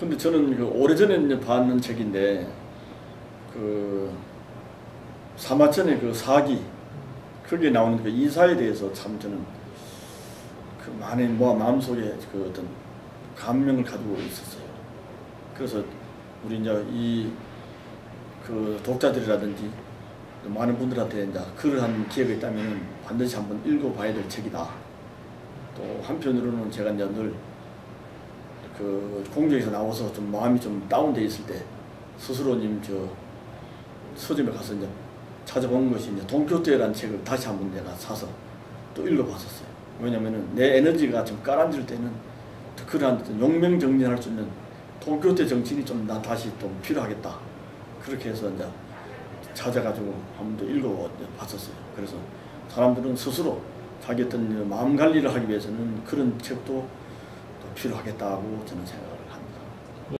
근데 저는 그 오래전에 봤는 책인데 그 사마천의 그 사기 거기에 나오는 그 이사에 대해서 참 저는 그 많은 뭐 마음속에 그 어떤 감명을 가지고 있었어요. 그래서 우리 이제 이 그 독자들이라든지 많은 분들한테 이제 글을 한 기회가 있다면 반드시 한번 읽어봐야 될 책이다. 또 한편으로는 제가 이제 늘 그 공장에서 나와서 좀 마음이 좀 다운돼 있을 때 스스로님 저 서점에 가서 이제 찾아본 것이 이제 동교태라는 책을 다시 한번 내가 사서 또 읽어봤었어요. 왜냐면은 내 에너지가 좀 깔아앉을 때는 그러한 용명 정진할 수 있는 동교태 정신이 좀 나 다시 좀 필요하겠다. 그렇게 해서 이제 찾아가지고 한번 더 읽어봤었어요. 그래서 사람들은 스스로 자기 어떤 마음 관리를 하기 위해서는 그런 책도 또 필요하겠다고 저는 생각을